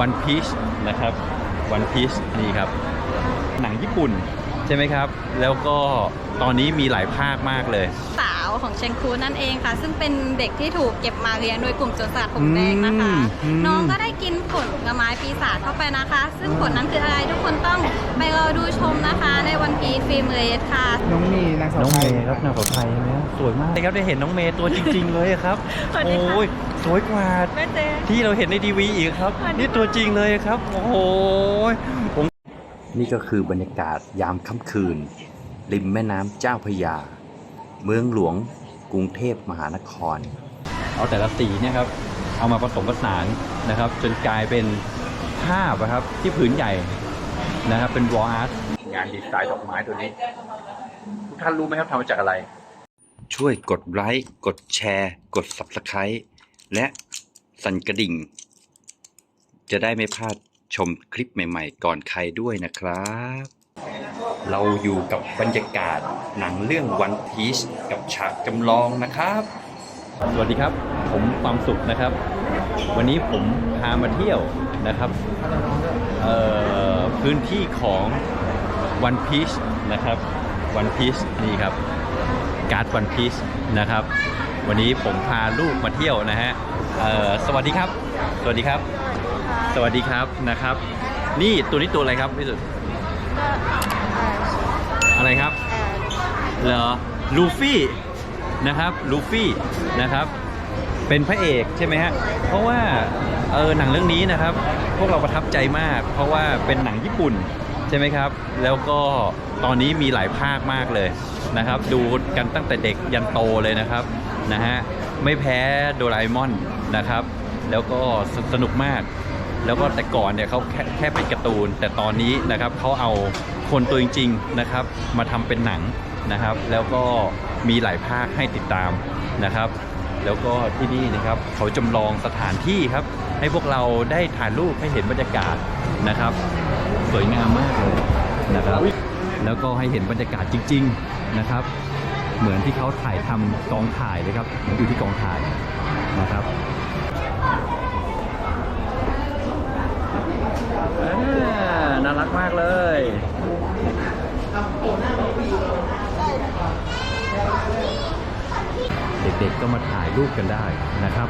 วันพีชนะครับวันพีชนี่ครับ หนังญี่ปุ่นใช่ไหมครับ แล้วก็ตอนนี้มีหลายภาคมากเลยสา ของเชนคูนั่นเองค่ะ ซึ่งเป็นเด็กที่ถูกเก็บมาเลี้ยงโดยกลุ่มโจรสลัดผมแดงนะคะ อืม น้องก็ได้กินผลไม้ปีศาจเข้าไปนะคะ ซึ่งผลนั้นคืออะไรทุกคนต้องไปรอดูชมนะคะ ในวันพีฟิล์มเลสค่ะ น้องมีนางสาวน้องไทเมยย์ครับนางสาวไทยนะสวยมากเลยครับได้เห็นน้องเมย์ตัวจริง ๆ เลยครับสวัสดีค่ะ โอ้ยสวยกว่าแม่เจ ที่เราเห็นในทีวีอีกครับสวัสดีค่ะนี่ตัวจริงเลยครับ โอ้โหผมนี่ก็คือบรรยากาศยามค่ำคืน ริมแม่น้ำเจ้าพระยา เมืองหลวงกรุงเทพมหานคร เอาแต่ละสีเนี่ยครับเอามาผสมผสานนะครับ จนกลายเป็นภาพอะครับที่ผืนใหญ่นะครับเป็นวอลอาร์ตงานดีไซน์ดอกไม้ตัวนี้ทุกท่านรู้ไหมครับทำมาจากอะไร ช่วยกดไลค์กดแชร์ กด Subscribe และสั่นกระดิ่ง จะได้ไม่พลาดชมคลิปใหม่ ๆ ก่อนใครด้วยนะครับ เราอยู่กับบรรยากาศหนังเรื่อง One Piece กับฉากจำลองนะครับ สวัสดีครับ ผมความสุขนะครับ วันนี้ผมพามาเที่ยวนะครับเอ่อพื้นที่ของ One Piece นะครับ One Piece นี่ครับการ์ด One Piece นะครับ วันนี้ผมพาลูกมาเที่ยวนะฮะเอ่อสวัสดีครับ สวัสดีครับ สวัสดีครับนะครับ นี่ตัวนี้ตัวอะไรครับพี่สุด อะไรครับ เหรอ ลูฟี่นะครับ ลูฟี่นะครับ เป็นพระเอกใช่ไหมฮะ เพราะว่าเออหนังเรื่องนี้นะครับ พวกเราประทับใจมาก เพราะว่าเป็นหนังญี่ปุ่นใช่ไหมครับ แล้วก็ตอนนี้มีหลายภาคมากเลยนะครับ ดูกันตั้งแต่เด็กยันโตเลยนะครับนะฮะ ไม่แพ้โดราเอมอนนะครับ แล้วก็สนุกมาก แล้วก็แต่ก่อนเนี่ยเขาแค่แค่เป็นการ์ตูน แต่ตอนนี้นะครับเขาเอาคนตัวจริงๆนะครับมาทำเป็นหนังนะครับ แล้วก็มีหลายภาคให้ติดตามนะครับ แล้วก็ที่นี่นะครับเขาจำลองสถานที่ครับ ให้พวกเราได้ถ่ายรูปให้เห็นบรรยากาศนะครับ สวยงามมากเลยนะครับ แล้วก็ให้เห็นบรรยากาศจริง ๆนะครับ เหมือนที่เขาถ่ายทำกองถ่ายเลยครับเหมือนอยู่ที่กองถ่ายนะครับ อ่าน่ารักมากเลยเด็กๆก็มาถ่ายรูปกันได้นะครับ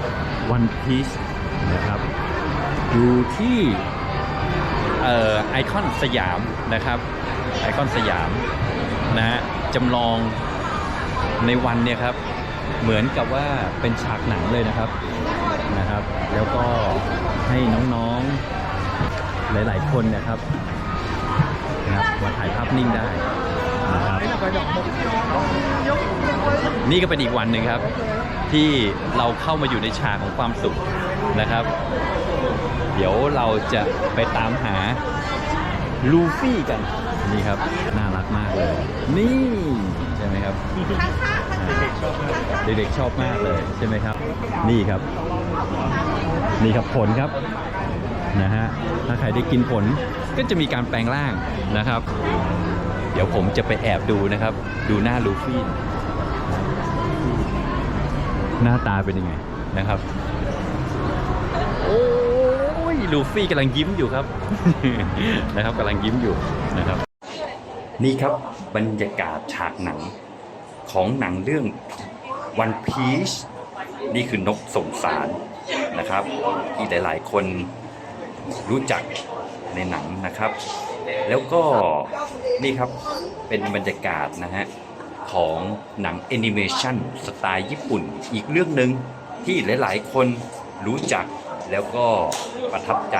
One Piece นะครับ อยู่ที่เอ่อไอคอนสยามนะครับ ไอคอนสยามนะฮะจำลองในวันเนี่ยครับ เหมือนกับว่าเป็นฉากหนังเลยนะครับนะครับ แล้วก็ให้น้องๆ หลาย ๆ คนนะครับนะครับมาถ่ายภาพนิ่งได้นะครับนี่ก็เป็นอีกวันหนึ่งครับ ที่เราเข้ามาอยู่ในฉากของความสุขนะครับ เดี๋ยวเราจะไปตามหาลูฟี่กันนี่ครับน่ารักมากเลย นี่ใช่ไหมครับเด็กๆชอบมากเลยใช่ไหมครับ นี่ครับ นี่ครับผลครับ นะฮะ ถ้าใครได้กินผลก็จะมีการแปลงร่างนะครับ เดี๋ยวผมจะไปแอบดูนะครับ ดูหน้าลูฟี่ หน้าตาเป็นยังไงนะครับ โอ้ยลูฟี่กำลังยิ้มอยู่ครับ นะครับกำลังยิ้มอยู่นะครับ นี่ครับบรรยากาศฉากหนังของหนังเรื่อง One Piece นี่คือนกสงสารนะครับที่หลาย ๆ คน รู้จักในหนังนะครับ แล้วก็นี่ครับเป็นบรรยากาศนะฮะของหนังแอนิเมชันสไตล์ญี่ปุ่นอีกเรื่องหนึ่งที่หลายๆ คนรู้จักแล้วก็ประทับใจ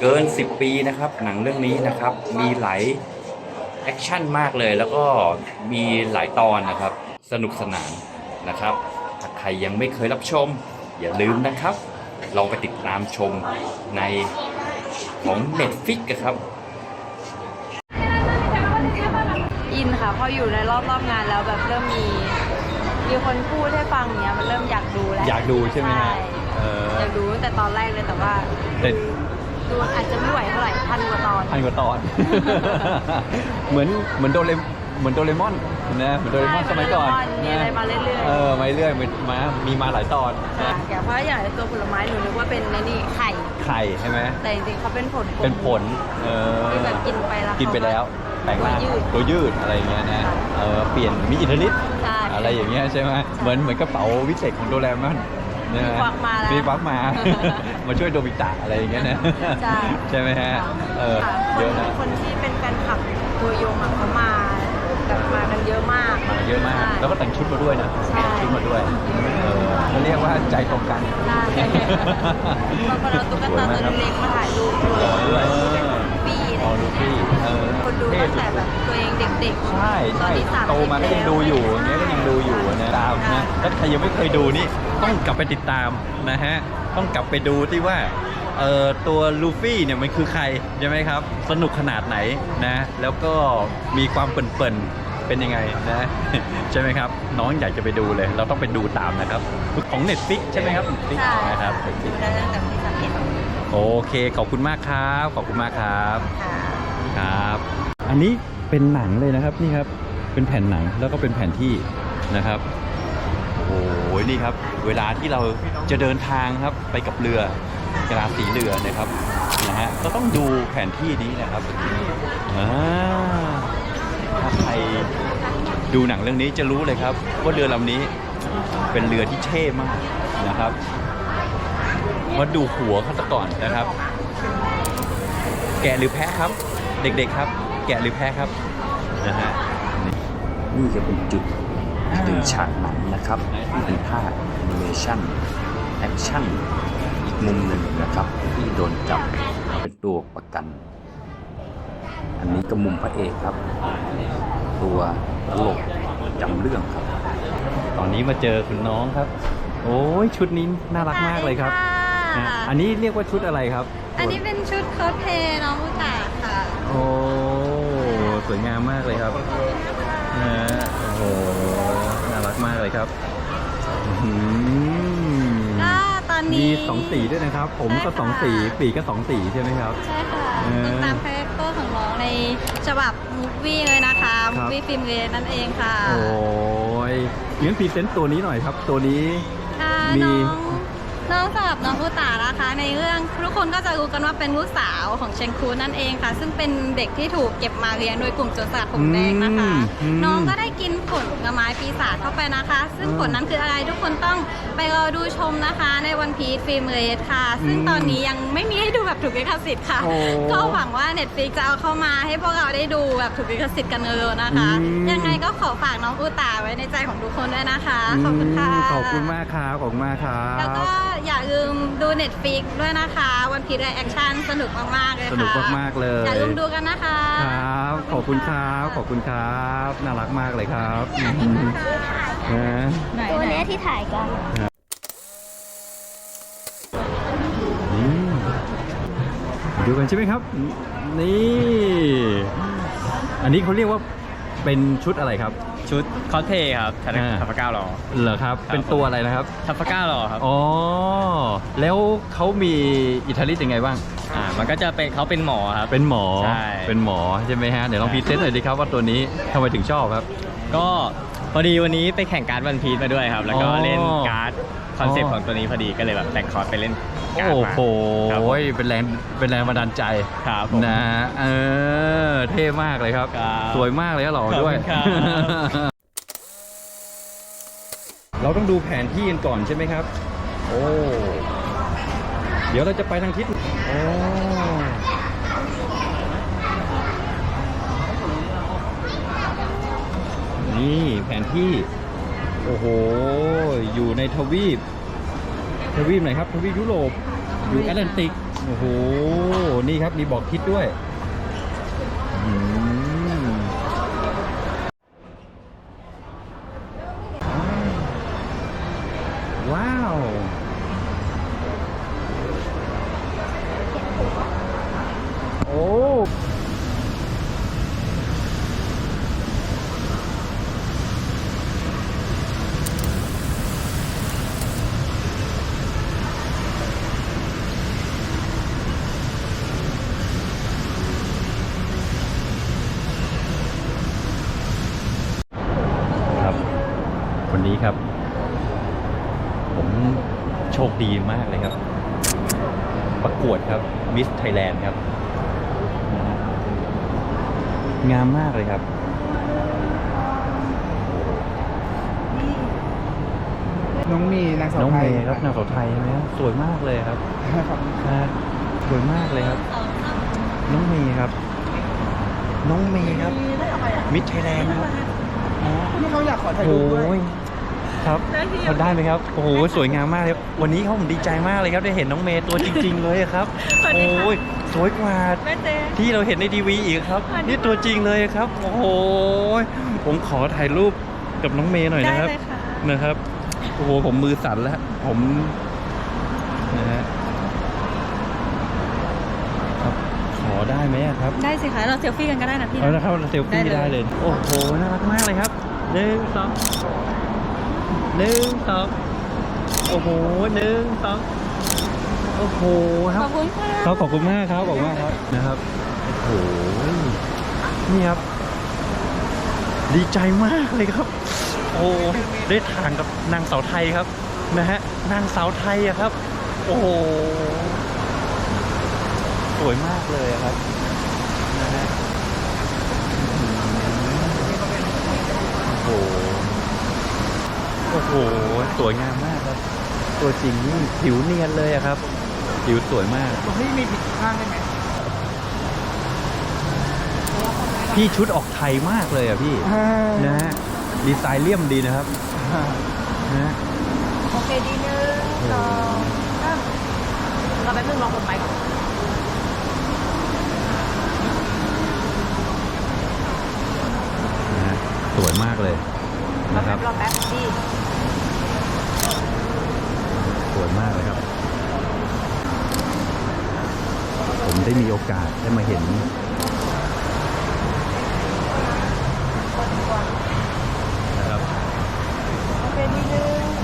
เกิน 10 ปีนะครับ หนังเรื่องนี้นะครับมีหลายแอคชั่นมากเลยแล้วก็มีหลายตอนนะครับ สนุกสนานนะครับถ้าใครยังไม่เคยรับชม อย่าลืมนะครับ ลองไปติดตามชมในของ Netflix กันครับ อินค่ะพออยู่ในรอบรอบงานแล้วแบบเริ่มมี มีคนพูดให้ฟังเนี้ยมันเริ่มอยากดูแล้วอยากดูใช่ไหมฮะเอออยากดูตั้งแต่ตอนแรกเลยแต่ว่าแต่ ดูอาจจะไม่ไหวเท่าไหร่พันกว่าตอน พันกว่าตอน เหมือนเหมือนโดเรม เหมือนโดเรมอนนะเหมือนโดเรมอนสมัยก่อนมีอะไรมาเรื่อยๆ เออมาเรื่อยๆมามีมาหลายตอนค่ะนะแกเพราะอย่างตัวผลไม้หนูนึกว่าเป็นในนี่ไข่ไข่ไข่ใช่ไหมแต่จริงๆเขาเป็นผลเป็นผลเออที่แบบกินไปแล้วกินไปแล้วแปลงร่างตัวยืดตัวยืดอะไรอย่างเงี้ยนะเออเปลี่ยนมีอิทธิฤทธิ์ใช่อะไรอย่างเงี้ยใช่ไหมเหมือนเหมือนกระเป๋าวิเศษของโดเรมอนนะมีควักมาแล้วมีควักมา มาช่วยโดบิตะอะไรอย่างเงี้ยนะใช่ใช่ไหมฮะเออค่ะเยอะนะคนที่เป็นแฟนคลับตัวยงอะเขามา แบบมากันเยอะมาก มาเยอะมากใช่แล้วก็แต่งชุดมาด้วยนะใช่ แต่งชุดมาด้วยเออเขาเรียกว่าใจตรงกันใช่บางคนเอาตุ๊กตาตัวเล็กๆมาถ่ายรูปด้วยด้วยปีเลออยลูฟี่เออคนดูเท่ตั้งแต่แบบตัวเองเด็กๆใช่ตอใช่นนี้สามโตมาก็ยังดูอยู่อย่างเงี้ยก็ยังดูอยู่นะตามค่ะนะถ้าใครยังไม่เคยดูนี่ต้องกลับไปติดตามนะฮะต้องกลับไปดูที่ว่า เอ่อตัวลูฟี่เนี่ยมันคือใครใช่ไหมครับ สนุกขนาดไหนนะ แล้วก็มีความเปิ่นๆเป็นยังไงนะ ใช่ไหมครับ น้องอยากจะไปดูเลย เราต้องไปดูตามนะครับ ของ Netflix ใช่ไหมครับ Netflix ใช่นะครับ ดู Netflix ได้ตั้งแต่ปีสามเอ็ดโอเค ขอบคุณมากครับ ขอบคุณมากครับ ค่ะครับ อันนี้เป็นหนังเลยนะครับนี่ครับ เป็นแผ่นหนังแล้วก็เป็นแผนที่นะครับ โอ้ยนี่ครับ เวลาที่เราจะเดินทางครับไปกับเรือ กระดาษสีเรือนะครับนะฮะก็ต้องดูแผนที่นี้นะครับอ่าถ้าใครดูหนังเรื่องนี้จะรู้เลยครับ ว่าเรือลำนี้เป็นเรือที่เท่มากนะครับมาดูหัวเขาซะก่อนนะครับ แกะหรือแพะครับ เด็กๆครับ แกะหรือแพะครับนะฮะนี่จะเป็นจุดถึงฉากหนังนะครับที่เป็นภาพแอนิเมชันแอคชั่นอีก มุมหนึ่งนะครับ ที่โดนจับเป็นตัวประกัน อันนี้ก็มุมพระเอกครับ ตัวตลกจำเรื่องครับ ตอนนี้มาเจอคุณน้องครับ โอ้ยชุดนี้น่ารักมากเลยครับสวัสดีนะค่ะอันนี้เรียกว่าชุดอะไรครับ อันนี้เป็นชุดคอสเพลย์น้องอุตาค่ะ โอ้สวยงามมากเลยครับนะฮะโอ้โหน่ารักมากเลยครับอื้อหือก็ต อนมีนี้สองสีด้วยนะครับ ผมก็ใช่ค่ะ สองสีปีกก็สองสีใช่ไหมครับ ใช่ค่ะเออติดตามคาแรคเตอร์ของน้องในฉบับมูฟวี่เลยนะคะครัมูบฟวี่ฟิล์มเรนั่นเองค่ะโอ้ยงั้นพรีเซนต์ตัวนี้หน่อยครับ ตัวนี้ ค่ะมีน้อง น้องสำหรับน้องอุตานะคะ ในเรื่องทุกคนก็จะรู้กันว่าเป็นลูกสาวของเชนคูนั่นเองค่ะ ซึ่งเป็นเด็กที่ถูกเก็บมาเลี้ยงโดยกลุ่มโจรสลัดผมแดงนะคะ อืม น้องก็ได้กินผลไม้ปีศาจเข้าไปนะคะ ซึ่งอืมผลนั้นคืออะไรทุกคนต้องไปรอดูชมนะคะ ในวันพี e ฟิล์มเรสค่ะ ซึ่งอืมตอนนี้ยังไม่มีให้ดูแบบถูกลิขสิทธิ์ค่ะ โอ้ก็หวังว่า Netflix จะเอาเข้ามาให้พวกเราได้ดูแบบถูกลิขสิทธิ์กันเร็วๆนะคะ อืม ยังไงก็ขอฝากน้องอุตาไว้ในใจของทุกคนด้วยนะคะ ขอบคุณค่ะ มขอบคุณมากครับขอบคุณมากครัแล้วก็บอย่าลืมดู Netflix ด้วยนะคะ วันพี e แอคชั่นสนุกมาก ๆ เลยค่ะสนุกมากๆเลย อย่าลืมดูกันนะคะครับ ขอบคุณครับ ขอบคุณครับ น่ารักมากเลยครับนะตัวเนี้ยที่ถ่ายกัน อืมดูกันใช่ไหมครับ นี่ อันนี้เขาเรียกว่าเป็นชุดอะไรครับ ชุดคอสเพลย์ครับทัพอ่า ทัพเก้าหรอ เหรอครับ เป็นตัวอะไรนะครับ ทัพเก้าหรอครับอ๋อ แล้วเขามีอิทธิฤทธิ์ยังไงบ้าง อ่ามันก็จะเป็นเขาเป็นหมอครับ เป็นหมอ ใช่เป็นหมอใช่ไหมฮะ เดี๋ยวลองพรีเซนต์หน่อยดิครับว่าตัวนี้ทำไมถึงชอบครับ ก็พอดีวันนี้ไปแข่งการ์ดวันพีซมาด้วยครับ แล้วก็อ๋อ เล่นการ์ดคอนเซ็ปอ๋ต์อของตัวนี้พอดีก็เลยแบบแต่งคอร์สไปเล่นการ์ดโอ้มาโห ครับผมเป็นแรง เป็นแรงบันดาลใจ ครับผม นะเออ เท่มากเลยครับ ครับสวยมากเลยหล่อด้วย ขอบคุณครับ เราต้องดูแผนที่กันก่อนใช่ไหมครับ โอ้ เดี๋ยวเราจะไปทางทิศโอ้นี่แผนที่ โอ้โห อยู่ในทวีป ทวีปไหนครับ ทวีปยุโรป อยู่แอตแลนติก โอ้โห นี่ครับ มีบอกทิศด้วยอืมว้าว โอ้ ครับ วันนี้ครับ ผมโชคดีมากเลยครับ ประ กวดครับมิสไทยแลนด์ครับนะฮะงามมากเลยครับ น้องมีนางสาวน้องไทเมยย์ครับนางสาวไทยใช่ไหมครับสวยมากเลยครับครับนะฮะสวยมากเลยครับ น้องเมย์ครับ น้องเมย์ครับ มิสไทยแลนด์ครับนะฮะนี่เขาอยากขอถ่ายโอ้รูปด้วยย ครับเขาได้ไหมครับโอ้โหสวยงามมากเลยครับวันนี้เขาผมดีใจมากเลยครับได้เห็นน้องเมย์ตัวจริง ๆ เลยอะครับสวัสดีค่ะโอ้ยสวยกว่าแม่เจที่เราเห็นในทีวีอีกครับสวัสดีนี่ตัวจริงเลยครับ โอ้โหผมขอถ่ายรูปกับน้องเมย์หน่อยได้นะครับเลยค่ะนะครับโอ้โหผมมือสั่นแล้ว ผมนะฮะครับขอได้ไหมอะครับ ได้สิคะเราเซลฟี่กันก็ได้นะพี่เอาละครับเซลฟี่ได้ได้เลยเลย โอ้โหน่ารักมากเลยครับหนึ่งสอง หนึ่งสองโอ้โหหนึ่งสองโอ้โหคขรัอบบคุณค่ะเขาขอบคุณมากครับขอบคุณมากครับนะครับโอ้โหนี่ครับ ดีใจมากเลยครับ โอ้ได้ทานกับนางสาวไทยครับนะฮะนางสาวไทยอะครับ โอ้โหสวยมากเลยอะครับ นะฮะ โอ้โห โอ้โห สวยงามมากครับ ตัวจริงนี่ผิวเนียนเลยอะครับ ผิวสวยมากบอกให้มีผิดข้างได้ไหมพี่ชุดออกไทยมากเลยอะพี่ นะฮะ ดีไซน์เลี่ยมดีนะครับ นะฮะ โอเคดีหนึ่งสองสามเราแป๊บนึงรอคนไปก่อนนะฮะสวยมากเลย นะครับรอแป๊บพี่สวยมากเลยครับ ผมได้มีโอกาสได้มาเห็น นะครับ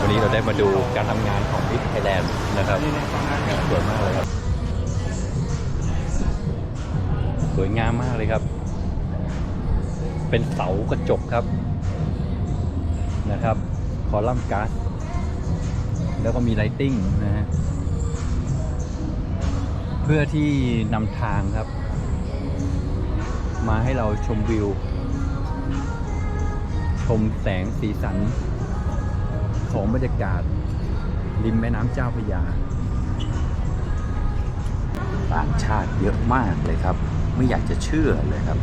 วันนี้เราได้มาดูการทำงานของวิทไทยแลนด์นะครับสวยมากเลยครับ สวยงามมากเลยครับ เป็นเสากระจกครับ นะครับคอลัมน์ก๊าซแล้วก็มีไลติ้งนะฮะเพื่อที่นำทางครับ มาให้เราชมวิว ชมแสงสีสัน ของบรรยากาศ ริมแม่น้ำเจ้าพระยาต่างชาติเยอะมากเลยครับ ไม่อยากจะเชื่อเลยครับ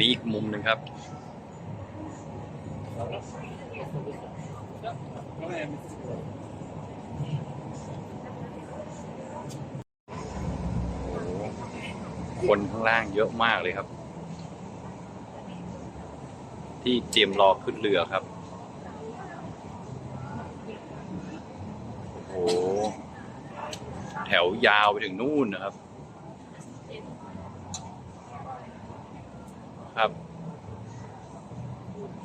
นี้อีกมุมหนึ่งครับ คนข้างล่างเยอะมากเลยครับ ที่เตรียมรอขึ้นเรือครับ โอ้โห แถวยาวไปถึงนู่นนะครับครับ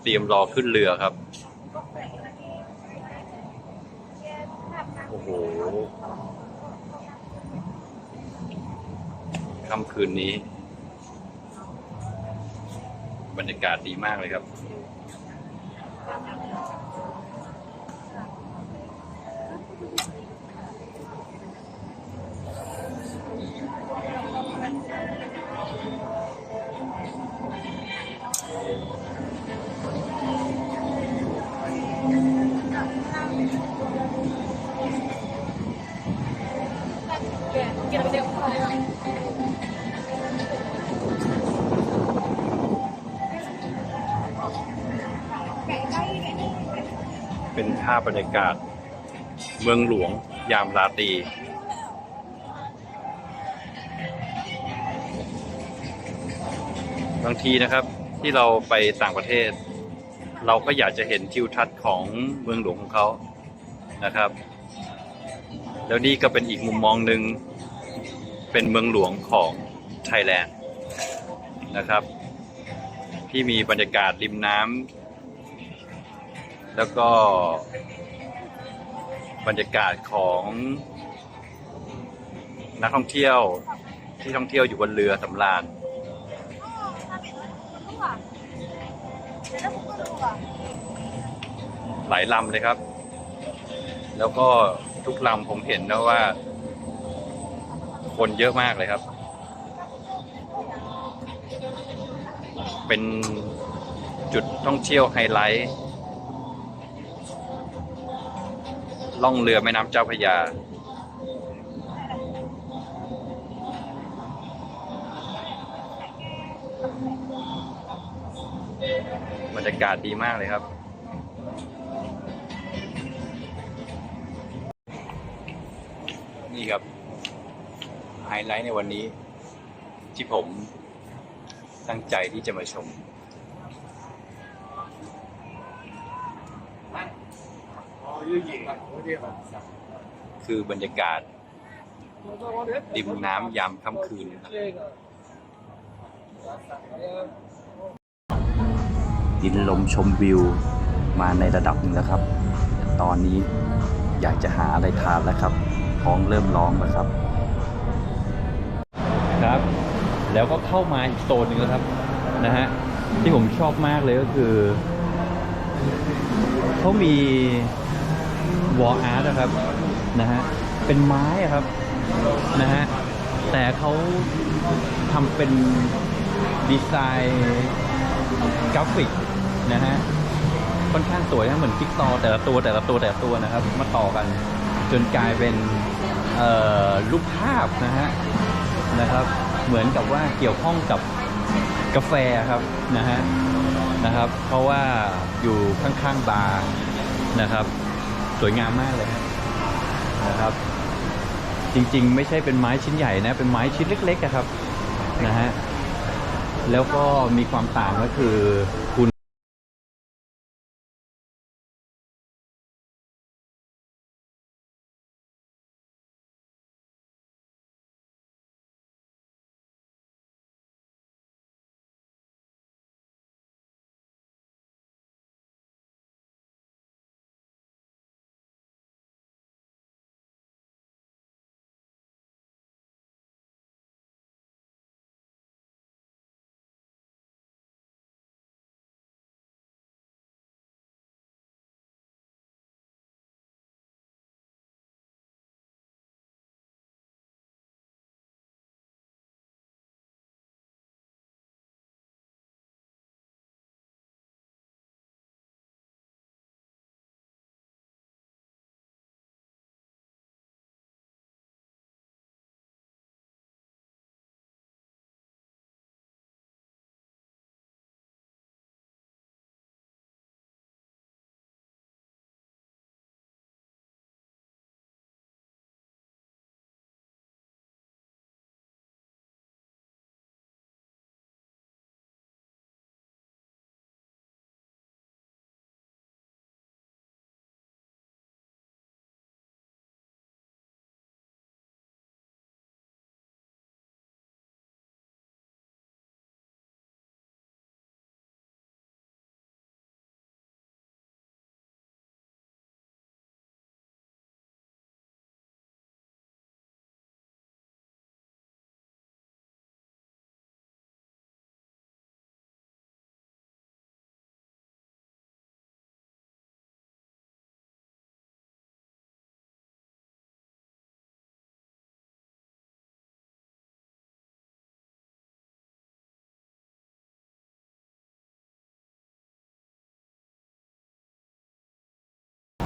เตรียมรอขึ้นเรือครับ โอ้โหค่ำคืนนี้ บรรยากาศดีมากเลยครับ เป็นภาพบรรยากาศ เมืองหลวงยามราตรีบางทีนะครับที่เราไปต่างประเทศ เราก็อยากจะเห็นทิวทัศน์ของเมืองหลวงของเขานะครับ แล้วนี่ก็เป็นอีกมุมมองหนึ่งเป็นเมืองหลวงของไทยแลนด์นะครับ ที่มีบรรยากาศริมน้ำ แล้วก็บรรยากาศของนักท่องเที่ยวที่ท่องเที่ยวอยู่บนเรือสำราญหลายลำเลยครับ แล้วก็ทุกลำผมเห็นนะว่า คนเยอะมากเลยครับ เป็นจุดท่องเที่ยวไฮไลท์ ล่องเรือแม่น้ำเจ้าพระยา บรรยากาศดีมากเลยครับ นี่ครับ ไฮไลท์ในวันนี้ที่ผมตั้งใจที่จะมาชม คือบรรยากาศริมน้ำยามค่ำคืนนะครับดินลมชมวิวมาในระดับหนึ่งแล้วครับ ตอนนี้อยากจะหาอะไรทานแล้วครับท้องเริ่มร้องแล้วครับ ครับ แล้วก็เข้ามาอีกโซนหนึ่งแล้วครับนะฮะที่ผมชอบมากเลยก็คือเขามี วอลอาร์ตนะครับนะฮะเป็นไม้อะครับนะฮะแต่เขาทำเป็นดีไซน์กราฟิกนะฮะค่อนข้างสวยนะเหมือนจิ๊กซอแต่ละตัวแต่ละตัวแต่ละตัวนะครับ มาต่อกัน จนกลายเป็นรูปภาพนะฮะนะครับ เหมือนกับว่าเกี่ยวข้องกับกาแฟครับนะฮะนะครับ เพราะว่าอยู่ข้างๆบาร์นะครับ สวยงามมากเลยนะครับ จริงๆ ไม่ใช่เป็นไม้ชิ้นใหญ่นะ เป็นไม้ชิ้นเล็กๆครับนะฮะแล้วก็มีความต่างก็คือคุณ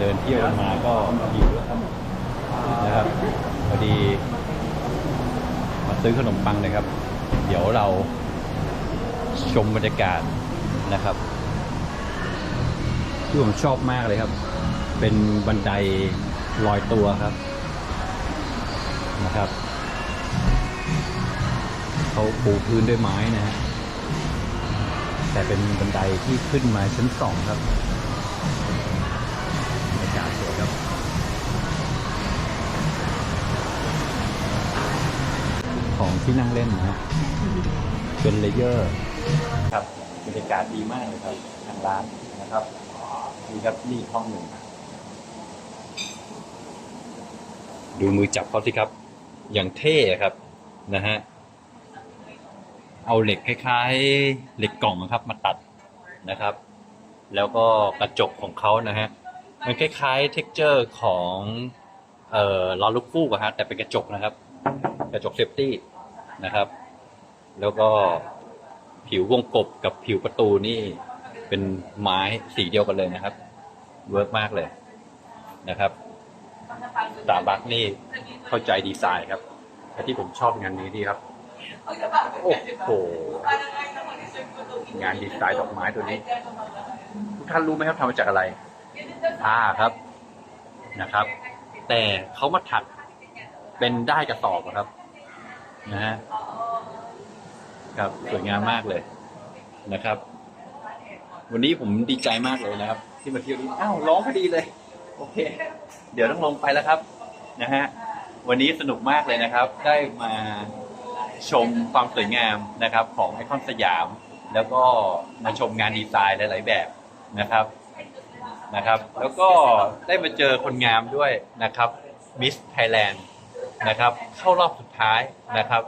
ดินเที่ยวกันมาก็หิวแล้วครับนะครับพอดี มาซื้อขนมปังนะครับ เดี๋ยวเราชมบรรยากาศนะครับที่ผมชอบมากเลยครับ เป็นบันไดลอยตัวครับนะครับเขาปูพื้นด้วยไม้นะฮะแต่เป็นบันไดที่ขึ้นมาชั้นสองครับบ ของที่นั่งเล่นนะฮะเป็นเลเยอร์ครับบรรยากาศดีมากเลยครับทางร้านนะครับนี่ครับนี่ห้องหนึ่งดูมือจับเขาสิครับ อย่างเท่ครับนะฮะเอาเหล็กคล้ายๆเหล็กกล่องนะครับ มาตัดนะครับ แล้วก็กระจกของเขานะฮะมันคล้ายๆเท็กเจอร์ของเอ่อล้อลูกฟูกอะฮะแต่เป็นกระจกนะครับ กระจกเซฟตี้นะครับ แล้วก็ผิววงกบกับผิวประตูนี่เป็นไม้สีเดียวกันเลยนะครับ เวิร์กมากเลยนะครับสตาบัคนี่เข้าใจดีไซน์ครับและที่ผมชอบงานนี้ดีครับ โอ้โห งานดีไซน์ดอกไม้ตัวนี้ ทุกท่านรู้ไหมครับทำมาจากอะไรผ้าครับนะครับ แต่เขามาถักเป็นได้กระสอบครับ นะฮะครับสวยงามมากเลยนะครับ วันนี้ผมดีใจมากเลยนะครับ ที่มาเที่ยวนี้อ้าวร้องพอดีเลย โอเค เดี๋ยวต้องลงไปแล้วครับนะฮะวันนี้สนุกมากเลยนะครับ ได้มาชมความสวยงามนะครับ ของไอคอนสยาม แล้วก็มาชมงานดีไซน์หลาย ๆ แบบนะครับนะครับ แล้วก็ได้มาเจอคนงามด้วยนะครับมิสไทยแลนด์ นะครับ เข้ารอบสุดท้ายนะครับ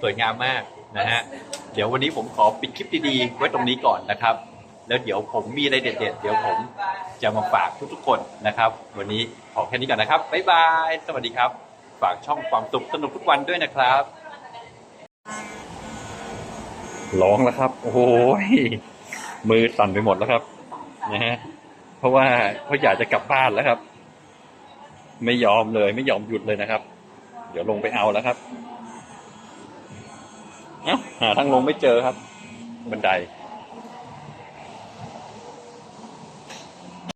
สวยงามมากนะฮะเดี๋ยววันนี้ผมขอปิดคลิปดีๆไว้ตรงนี้ก่อนนะครับ แล้วเดี๋ยวผมมีอะไรเด็ดๆ เดี๋ยวผมจะมาฝากทุกๆคนนะครับ วันนี้ขอแค่นี้ก่อนนะครับบ๊ายบายสวัสดีครับ ฝากช่องความสุขสนุกทุกวันด้วยนะครับร้องแล้วครับ โอ้โหยมือสั่นไปหมดแล้วครับนะฮะเพราะว่าเขาอยากจะกลับบ้านแล้วครับ ไม่ยอมเลย ไม่ยอมหยุดเลยนะครับ เดี๋ยวลงไปเอาแล้วครับ เอ้าหาทางลงไม่เจอครับ บันได